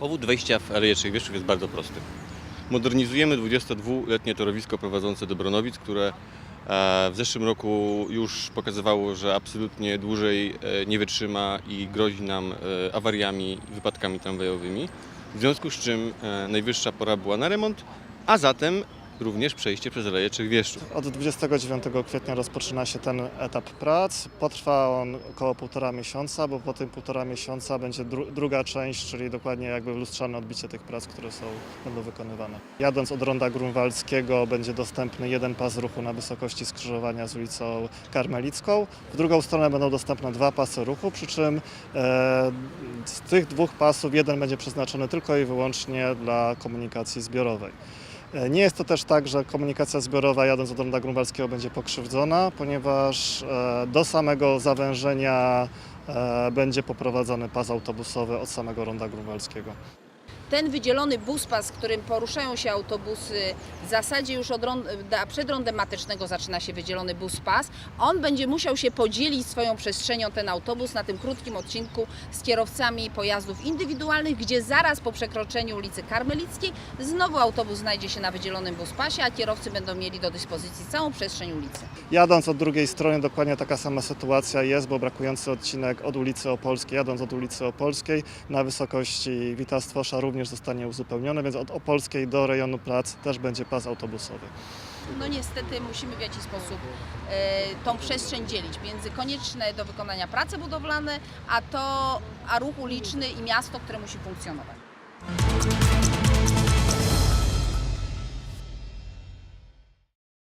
Powód wejścia w Aleję Trzech Wieszczów jest bardzo prosty. Modernizujemy 22-letnie torowisko prowadzące do Bronowic, które e, w zeszłym roku już pokazywało, że absolutnie dłużej e, nie wytrzyma i grozi nam e, awariami wypadkami tramwajowymi. W związku z czym najwyższa pora była na remont, a zatem również przejście przez Aleję Trzech. Od 29 kwietnia rozpoczyna się ten etap prac. Potrwa on około półtora miesiąca, bo po tym półtora miesiąca będzie dru- druga część, czyli dokładnie jakby lustrzane odbicie tych prac, które są, będą wykonywane. Jadąc od Ronda Grunwaldzkiego będzie dostępny jeden pas ruchu na wysokości skrzyżowania z ulicą Karmelicką. W drugą stronę będą dostępne dwa pasy ruchu, przy czym e, z tych dwóch pasów jeden będzie przeznaczony tylko i wyłącznie dla komunikacji zbiorowej. E, Nie jest to też tak, że komunikacja zbiorowa jadąc od Ronda Grunwaldzkiego będzie pokrzywdzona, ponieważ e, do samego zawężenia e, będzie poprowadzony pas autobusowy od samego Ronda Grunwaldzkiego. Ten wydzielony buspas, którym poruszają się autobusy, w zasadzie już od rond, przed rondem matecznego zaczyna się wydzielony buspas. On będzie musiał się podzielić swoją przestrzenią, ten autobus, na tym krótkim odcinku z kierowcami pojazdów indywidualnych, gdzie zaraz po przekroczeniu ulicy Karmelickiej znowu autobus znajdzie się na wydzielonym buspasie, a kierowcy będą mieli do dyspozycji całą przestrzeń ulicy. Jadąc od drugiej strony dokładnie taka sama sytuacja jest, bo brakujący odcinek od ulicy Opolskiej, jadąc od ulicy Opolskiej na wysokości Witastwosza również zostanie uzupełniony, więc od Opolskiej do rejonu Plac też będzie pas autobusowy. No niestety musimy w jakiś sposób e, tą przestrzeń dzielić między konieczne do wykonania prace budowlane, a to, a ruch uliczny i miasto, które musi funkcjonować.